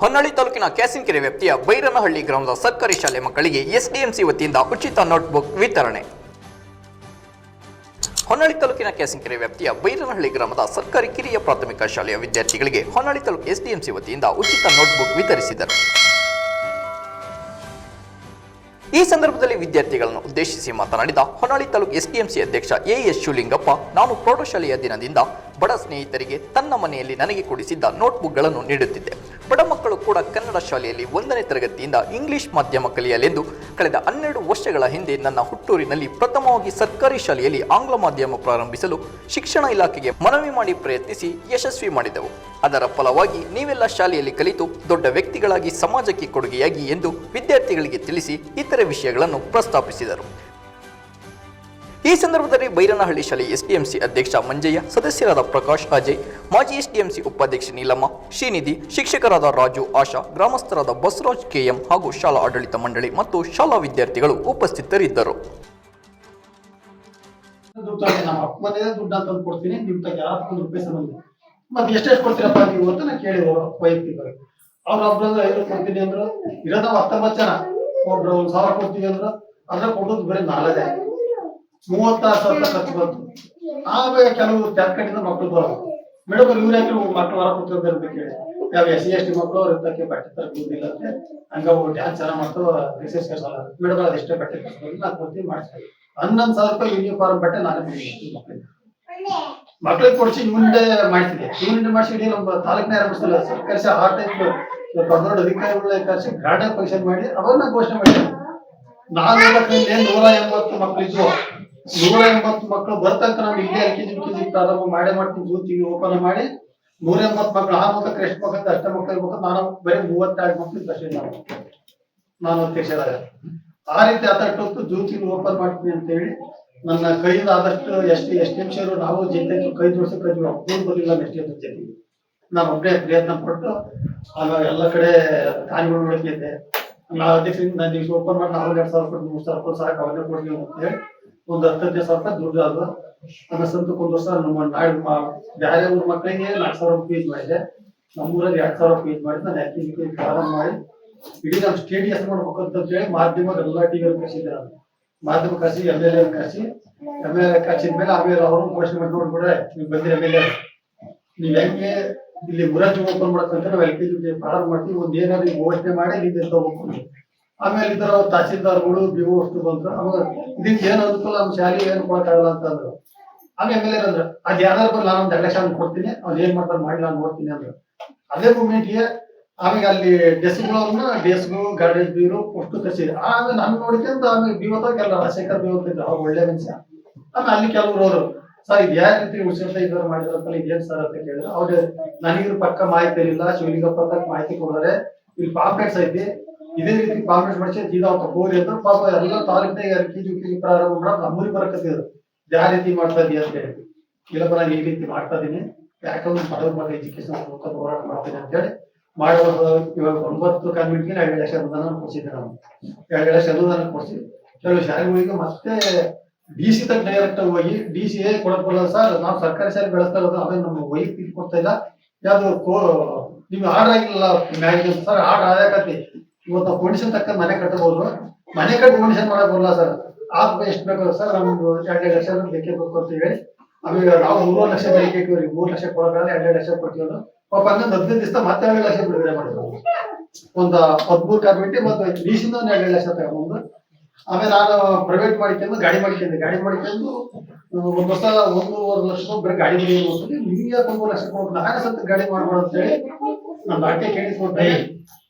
ಹೊನ್ನಳ್ಳಿ ತಾಲೂಕಿನ ಕ್ಯಾಸಿನ್ಕೆರೆ ವ್ಯಾಪ್ತಿಯ ಬೈರನಹಳ್ಳಿ ಗ್ರಾಮದ ಸರ್ಕಾರಿ ಶಾಲೆ ಮಕ್ಕಳಿಗೆ ಎಸ್ಡಿಎಂಸಿ ವತಿಯಿಂದ ಉಚಿತ ನೋಟ್ಬುಕ್ ವಿತರಣೆ. ಹೊನ್ನಳ್ಳಿ ತಾಲೂಕಿನ ಕ್ಯಾಸಿಂಕೆರೆ ವ್ಯಾಪ್ತಿಯ ಬೈರನಹಳ್ಳಿ ಗ್ರಾಮದ ಸರ್ಕಾರಿ ಕಿರಿಯ ಪ್ರಾಥಮಿಕ ಶಾಲೆಯ ವಿದ್ಯಾರ್ಥಿಗಳಿಗೆ ಹೊನ್ನಳ್ಳಿ ತಾಲೂಕು ಎಸ್ಡಿಎಂಸಿ ವತಿಯಿಂದ ಉಚಿತ ನೋಟ್ಬುಕ್ ವಿತರಿಸಿದರು. ಈ ಸಂದರ್ಭದಲ್ಲಿ ವಿದ್ಯಾರ್ಥಿಗಳನ್ನು ಉದ್ದೇಶಿಸಿ ಮಾತನಾಡಿದ ಹೊನ್ನಾಳಿ ತಾಲೂಕು ಎಸ್ಡಿಎಂಸಿ ಅಧ್ಯಕ್ಷ ಎಎಸ್ ಶಿವಲಿಂಗಪ್ಪ, ನಾನು ಪ್ರೌಢಶಾಲೆಯ ದಿನದಿಂದ ಬಡ ಸ್ನೇಹಿತರಿಗೆ ತನ್ನ ಮನೆಯಲ್ಲಿ ನನಗೆ ಕೊಡಿಸಿದ್ದ ನೋಟ್ಬುಕ್ಗಳನ್ನು ನೀಡುತ್ತಿದ್ದೆ. ಬಡ ಮಕ್ಕಳು ಕೂಡ ಕನ್ನಡ ಶಾಲೆಯಲ್ಲಿ ಒಂದನೇ ತರಗತಿಯಿಂದ ಇಂಗ್ಲಿಷ್ ಮಾಧ್ಯಮ ಕಲಿಯಲೆಂದು ಕಳೆದ ಹನ್ನೆರಡು ವರ್ಷಗಳ ಹಿಂದೆ ನನ್ನ ಹುಟ್ಟೂರಿನಲ್ಲಿ ಪ್ರಥಮವಾಗಿ ಸರ್ಕಾರಿ ಶಾಲೆಯಲ್ಲಿ ಆಂಗ್ಲ ಮಾಧ್ಯಮ ಪ್ರಾರಂಭಿಸಲು ಶಿಕ್ಷಣ ಇಲಾಖೆಗೆ ಮನವಿ ಮಾಡಿ ಪ್ರಯತ್ನಿಸಿ ಯಶಸ್ವಿ ಮಾಡಿದೆವು. ಅದರ ಫಲವಾಗಿ ನೀವೆಲ್ಲ ಶಾಲೆಯಲ್ಲಿ ಕಲಿತು ದೊಡ್ಡ ವ್ಯಕ್ತಿಗಳಾಗಿ ಸಮಾಜಕ್ಕೆ ಕೊಡುಗೆಯಾಗಿ ಎಂದು ವಿದ್ಯಾರ್ಥಿಗಳಿಗೆ ತಿಳಿಸಿ ಇತರೆ ವಿಷಯಗಳನ್ನು ಪ್ರಸ್ತಾಪಿಸಿದರು. ಈ ಸಂದರ್ಭದಲ್ಲಿ ಬೈರನಹಳ್ಳಿ ಶಾಲೆ ಎಸ್ಡಿಎಂಸಿ ಅಧ್ಯಕ್ಷ ಮಂಜಯ್ಯ, ಸದಸ್ಯರಾದ ಪ್ರಕಾಶ್ ಅಜಯ್, ಮಾಜಿ ಎಸ್ಡಿಎಂಸಿ ಉಪಾಧ್ಯಕ್ಷೆ ನೀಲಮ್ಮ, ಶ್ರೀನಿಧಿ, ಶಿಕ್ಷಕರಾದ ರಾಜು ಆಶಾ, ಗ್ರಾಮಸ್ಥರಾದ ಬಸವರಾಜ್ ಕೆಎಂ ಹಾಗೂ ಶಾಲಾ ಆಡಳಿತ ಮಂಡಳಿ ಮತ್ತು ಶಾಲಾ ವಿದ್ಯಾರ್ಥಿಗಳು ಉಪಸ್ಥಿತರಿದ್ದರು. ಮತ್ತೆ ಎಷ್ಟೆಷ್ಟು ಕೊಡ್ತೀರಪ್ಪ ನೀವು ಅಂತ ನಾನು ಕೇಳಿದ್ರು ವೈಯಕ್ತಿಕ ಅವ್ರ ಒಬ್ರಲ್ಲಿ ಐದು ಕೊಡ್ತೀನಿ ಅಂದ್ರು ಇರೋದ ಹತ್ತೊಂಬತ್ತು ಜನ. ಒಬ್ರು ಒಂದ್ ಸಾವಿರ ಕೊಡ್ತೀವಿ ಅಂದ್ರು ಅದ್ರ ಕೊಡೋದು ಬರೀ ನಾಲ್ಕೇ ಮೂವತ್ತಾರು ಸಾವಿರ ಖರ್ಚು ಬಂತು. ಆಮೇಲೆ ಕೆಲವು ಕಡೆಯಿಂದ ಮಕ್ಕಳು ಬರೋದು ಮೇಡಮ್ ಇವ್ರು ಯಾಕೆ ಮಕ್ಕಳು ಹೊರ ಕೂತಿರ್ತಾರೆ ಯಾವ ಎಸ್ ಸಿ ಎಸ್ ಟಿ ಮಕ್ಕಳು ಅವ್ರ ಇರ್ತಕ್ಕೆ ಬಟ್ಟೆ ತರಬೇಕಿಲ್ಲ ಅಂತ ಹಂಗ ಡ್ಯಾನ್ಸ್ ಚೆನ್ನಾಗಿ ಮಾಡ್ತಾವ ರಿಸರ್ಚ್ ಕೆಲಸ ಮೇಡಮ್ ಅದು ಎಷ್ಟೇ ಬಟ್ಟೆ ಖರ್ಚು ನಾ ಕೊಡ್ತೀನಿ ಮಾಡ್ತೀನಿ ಹನ್ನೊಂದು ಸಾವಿರ ರೂಪಾಯಿ ಯೂನಿಫಾರ್ಮ್ ಬಟ್ಟೆ ನಾನು ಮಕ್ಕಳಿಗೆ ಕೊಡಿಸಿ ಮುಂದೆ ಮಾಡ್ತಿದ್ದೆ ಮುಂದೆ ಮಾಡಿಸಿ ಇಡೀ ನಮ್ಮ ತಾಲೂಕಿನ ಆರಂಭಿಸಲ್ಲ ಕರೆಸಿ ಆ ಟೈಪ್ ದೊಡ್ಡ ಅಧಿಕಾರಿಗಳ ಕರೆಸಿ ಗ್ರಾಂಡ್ ಫಂಕ್ಷನ್ ಮಾಡಿ ಅವನ್ನ ಘೋಷಣೆ ಮಾಡಿ. ಓದಕ್ಕಿಂತ ನೂರ ಎಂಬತ್ತು ಮಕ್ಕಳಿದ್ವು ನೂರ ಎಂಬತ್ತು ಮಕ್ಕಳು ಬರ್ತಂತ ನಾವು ಇಲ್ಲಿ L K G K G ಪ್ರಾರಂಭ ಮಾಡೇ ಮಾಡ್ತೀನಿ ತಿಂಗಳು ಓಪನ್ ಮಾಡಿ. ನೂರ ಎಂಬತ್ತು ಮಕ್ಕಳು ಆ ಮಕ್ಕಳು ಎಷ್ಟು ಮಕ್ಕಳು ಅಷ್ಟ ಮಕ್ಕಳು ಇರ್ಬೇಕು. ನಾನು ಬರೀ ಮೂವತ್ತೆರಡು ಮಕ್ಕಳು ಅಷ್ಟೇ ನಾನು ನಾನು ಅಧ್ಯಕ್ಷರಾಗ ಆ ರೀತಿ ಹತ್ತೊತ್ತು ಜೂತಿಗೆ ಓಪನ್ ಮಾಡ್ತೀನಿ ಅಂತ ಹೇಳಿ ನನ್ನ ಕೈಯಿಂದ ಆದಷ್ಟು ಎಷ್ಟು ಎಷ್ಟು ನಿಮಿಷರು ನಾವು ಜೊತೆ ಕೈ ಜೋಡಿಸಿ ಕೈ ಬರಲಿಲ್ಲ ಬರಲಿಲ್ಲ ಅಂತ ಜೊತೆಗೆ ನಾನು ಒಬ್ಬರೇ ಪ್ರಯತ್ನ ಪಟ್ಟು ಆಗ ಎಲ್ಲ ಕಡೆ ಕಾರ್ಯಗಳು ನೋಡ್ತಿದ್ದೆ ನಾವು ಅಧ್ಯಕ್ಷರಿಂದ ನಾನು ಓಪನ್ ಮಾಡಿ ನಾವು ಎರಡು ಸಾವಿರ ರೂಪಾಯಿ ಮೂರು ಸಾವಿರ ರೂಪಾಯಿ ಸಾಕು, ಅವನ್ನೇ ಕೊಡ್ತೀವಿ ಅಂತ ಹೇಳಿ ಒಂದು ಹತ್ತು ಹದಿನೈದು ಸಾವಿರ ರೂಪಾಯಿ ದುಡ್ಡು ಅದು ನನ್ನ ಸ್ವಂತಕ್ಕೆ ಒಂದು ವರ್ಷ ನಮ್ಮ ನಾಡು ಬೇರೆ ಊರ ಮಕ್ಕಳಿಗೆ ನಾಲ್ಕು ಸಾವಿರ ಫೀಸ್ ಮಾಡಿದೆ. ನಮ್ಮೂರಲ್ಲಿ ಎರಡು ಸಾವಿರ ಫೀಸ್ ಮಾಡಿ ನಾನು ಆಕ್ಟಿವಿಟಿ ಪ್ರಾರಂಭ ಮಾಡಿ? ಇಡೀ ನಮ್ಮ ಸ್ಟೇಟ್ ಮಾಡ್ಬೇಕಂತ ಮಾಡ್ಬೇಕು ಅಂತ ಹೇಳಿ ಮಾಧ್ಯಮದ ಎಲ್ಲ ಟಿವಿ ಕಳಿಸಿದ್ದೆ ನಾನು. ಮಾಧ್ಯಮ ಕಳಿಸಿ ಎಂ ಎಲ್ ಎ ಕಳಿಸಿ ಎಂ ಎಲ್ ಎ ಕಳಿಸಿದ ಮೇಲೆ ಆಮೇಲೆ ಅವರು ಘೋಷಣೆ ಮಾಡಿ ನೋಡ್ಬಿಡ್ರೆ ನೀವು ಬಂದಿರ ಎಂ ಎಲ್ ಎ ನೀವ್ ಹೆಂಗೆ ಇಲ್ಲಿ ಮುರಾಜಿ ಓಪನ್ ಮಾಡಕ್ಕಂತ ನಾವು ಎಲ್ ಕೆ ಜಿ ಪ್ರಾರಂಭ ಮಾಡ್ತೀವಿ. ಒಂದ್ ಏನಾದ್ರು ಘೋಷಣೆ ಮಾಡಿ ಇಲ್ಲಿ ತಗೋಬೇಕು. ಆಮೇಲೆ ಇದರ ತಹಸೀಲ್ದಾರ್ಗಳು ಬಿ ಓ ಅಷ್ಟು ಬಂದ್ರು. ಅವಾಗ ಇದಕ್ಕೆ ಏನ್ ಅನುಕೂಲ, ನಮ್ ಶಾಲೆ ಏನು ಕೊಡಕ್ಕಾಗಲ್ಲ ಅಂತ ಅಂದ್ರು. ಆಮೇಲೆ ಎಂ ಎಲ್ ಎ ಅಂದ್ರೆ ಅದ್ ಯಾರು ಬರ್ಲಿ, ನಾನು ಒಂದು ಕೊಡ್ತೀನಿ. ಅವ್ನು ಏನ್ ಮಾಡ್ತಾರೆ ಮಾಡಿ ನಾನು ನೋಡ್ತೀನಿ ಅಂದ್ರು. ಅದೇ ಮೂಮೆಂಟ್ಗೆ ಆಮೇಲೆ ಅಲ್ಲಿ ಡೆಸ್ಕ್ಗಳನ್ನ ಡೆಸ್ಕ್ ಗಾರ್ಡೇಜ್ ಬೀರು ಅಷ್ಟು ಕಸಿದ್ರು ಆಮೇಲೆ ನಾನು ನೋಡ್ಕೊಂತ ಆಮೇಲೆ ಬಿವತ್ತ ಕೆಲ ರಾಜಶೇಖರ್ ಬಿ ಓದ್ತಿದ್ರು ಅವ್ರು ಒಳ್ಳೆ ಮನುಷ್ಯ. ಆಮೇಲೆ ಅಲ್ಲಿ ಕೆಲವರು ಅವರು, ಸರ್, ಇದು ಯಾವ ರೀತಿ ಉಸಿರ್ತ ಇದ್ದಾರೆ ಮಾಡಿದ್ರಂತಲ್ಲ ಇದೇನ್ ಸರ್ ಅಂತ ಕೇಳಿದ್ರು. ಅವ್ರು ನನಗಿದ್ರ ಪಕ್ಕ ಮಾಹಿತಿ ಇರಲಿಲ್ಲ ಶಿವಲಿಂಗಪ್ಪ ಮಾಹಿತಿ ಕೊಡೋರೆ. ಇಲ್ಲಿ ಪಾಪ್ಲೆಟ್ಸ್ ಐತಿ. ಇದೇ ರೀತಿ ಕಾಂಗ್ರೆಸ್ ಮನುಷ್ಯ ಜೀದಾ ಹೋಗಿ ಅಂತ ಪಾಪ ಎಲ್ಲ ತಾಲೂಕಿನಾಗ ಎರಡು ಕೆಜಿ ಜಿ ಕೆ ಜಿ ಪ್ರಾರಂಭ ಮಾಡೋದು ನಮ್ಮೂರಿಗೆ ಬರಕತ್ತಿದ್ರು ಯಾವ ರೀತಿ ಮಾಡ್ತಾ ಇದೀಯ ಅಂತ ಹೇಳಿ. ಇಲ್ಲಪ್ಪ ನಾನು ಈ ರೀತಿ ಮಾಡ್ತಾ ಇದೀನಿ. ಯಾಕಂದ್ರೆ ಬಡವ್ರ ಮಗ ಎಜುಕೇಶನ್ ಹೋರಾಟ ಮಾಡ್ತೀನಿ ಅಂತ ಹೇಳಿ ಮಾಡುವ ಇವಾಗ ಒಂಬತ್ತು ಕಾನ್ವೆಂಟ್ಗೆ ಎರಡು ಲಕ್ಷ ಅನುದಾನ ಕೊಡ್ಸಿದ್ದೆ ನಾನು. ಎರಡು ಲಕ್ಷ ಅನುದಾನ ಕೊಡಿಸಿ. ಕೆಲವು ಶಾಲೆಗಳಿಗೆ ಮತ್ತೆ ಡಿ ಸಿ ತಕ್ಕ ಡೈರೆಕ್ಟ್ ಹೋಗಿ ಡಿ ಸಿ ಕೊಡಕ್ ಬರಲ್ಲ ಸರ್. ನಾವು ಸರ್ಕಾರಿ ಶಾಲೆ ಬೆಳೆಸ್ತಾ ಇರೋದು ಅದೇ ನಮ್ಮ ವೈಯಕ್ತಿಕ ಕೊಡ್ತಾ ಇಲ್ಲ. ಯಾವ್ದು ನಿಮ್ಗೆ ಆರ್ಡರ್ ಆಗಿಲ್ಲ ಮ್ಯಾಗ ಸರ್ ಆರ್ಡರ್ ಆಗಕತ್ತಿ ಇವತ್ತು ಕೊಂಡಿಷನ್ ತಕ್ಕ ಮನೆ ಕಟ್ಟಬಹುದು ಮನೆ ಕಟ್ಟಿ ಕಂಡೀಷನ್ ಮಾಡಕ್ ಬರಲ್ಲ ಸರ್ ಆಗ ಎಷ್ಟು ಬೇಕು ಸರ್ ನಮ್ದು ಎರಡು ಲಕ್ಷ ಬೇಕೇ ಬೇಕು ಅಂತ ಹೇಳಿ ಆಮೇಲೆ ನಾವು ಮೂರು ಲಕ್ಷ ಬೇಕೇ ಇವ್ರಿಗೆ ಮೂರು ಲಕ್ಷ ಕೊಡೋಕಾದ್ರೆ ಎರಡು ಲಕ್ಷ ಕೊಟ್ಟಿದ್ರು ಪಾಪ ಅಂದ್ರೆ ಹದಿನೈದು ದಿವಸ ಮತ್ತೆ ಎರಡು ಲಕ್ಷ ಬಿಡುಗಡೆ ಮಾಡಿದ್ರು. ಒಂದು ಹದಿಮೂರು ಬಿಟ್ಟು ಮತ್ತು ಲೀಸಿಂದ ಒಂದು ಎರಡು ಲಕ್ಷ ತಗೊಂಡು ಆಮೇಲೆ ನಾನು ಪ್ರೈವೇಟ್ ಮಾಡಿಕೊಂಡು ಗಾಡಿ ಮಾಡಿಕೊಂಡೆ. ಗಾಡಿ ಮಾಡಿಕೊಂಡು ಒಂದು ವರ್ಷ, ಒಂದೂವರೆ ಲಕ್ಷ ಬರೀ ಗಾಡಿ ಹೋಗ್ತದೆ ನಿಮ್ಗೆ ಒಂದೂವರೆ ಲಕ್ಷ ಕೊಡ್ಬೇಕು. ನಾನೇ ಸತ್ತ ಗಾಡಿ ಮಾಡ್ಬೋದು ಅಂತ ಹೇಳಿ ನಾನು ನಾಟ್ಯ ಕೇಳಿಸ್ಕೊಂಡೆ.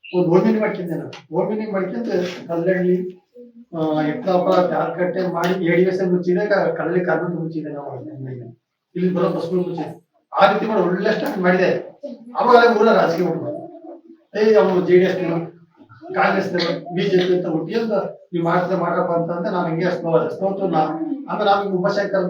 ಒಂದು ಓಮಿನಿ ಮಾಡ್ಕೊಂಡೆ ನಾನು. ಓಮಿನಿ ಮಾಡ್ಕೊಂಡು ಕಲ್ಲಳ್ಳಿ ಇಟ್ಲಾಪುರ ತಾರ್ಕಟ್ಟೆ ಮಾಡಿ ಎಡಿಎಸ್ ಡಿ ಎಸ್ ಮುಚ್ಚಿದೆ, ಕ- ಕಲ್ಲಳ್ಳಿ ಮುಚ್ಚಿದೆ ನಾವು ಇಲ್ಲಿ ಬರೋ ಬಸ್ಗಳು ಮುಚ್ಚಿದೆ. ಆ ರೀತಿ ಮಾಡಿ ಒಳ್ಳೆ ಸ್ಟಾರ್ಟ್ ಮಾಡಿದೆ. ಅವಾಗ ಊರ ರಾಜಕೀಯ ಮಾಡ್ಬೋದು ಏಯ್ ಅವನು J D S Congress BJP ಅಂತ ಹುಟ್ಟಿ ಅಂತ ನೀವು ಮಾಡ್ತಾ ಮಾಡಪ್ಪ ಅಂತ ನಾನು ಹಿಂಗೆ ಸ್ನೋತು ಅಂತ ಆಮೇಲೆ ಉಮಾಶಂಕರ್ ಉಪಶಂಕರ್